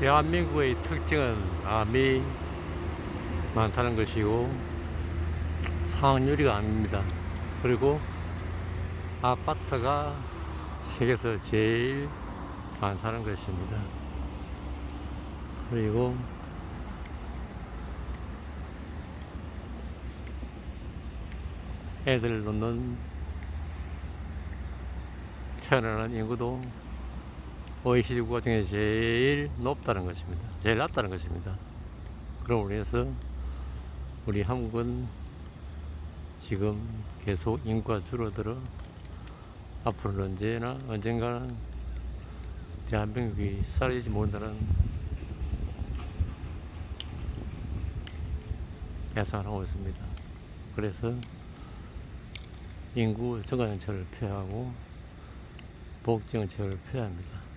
대한민국의 특징은 암이 많다는 것이고 상률이 아닙니다. 그리고 아파트가 세계에서 제일 많다는 것입니다. 그리고 애들 놓는 태어나는 인구도 OECD 국가 중에 제일 높다는 것입니다. 제일 낮다는 것입니다. 그럼 우리에서 우리 한국은 지금 계속 인구가 줄어들어 앞으로는 언제나 언젠가는 대한민국이 사라지지 못한다는 예상을 하고 있습니다. 그래서 인구 증가 정책을 폐하고 복지 정책을 폐합니다.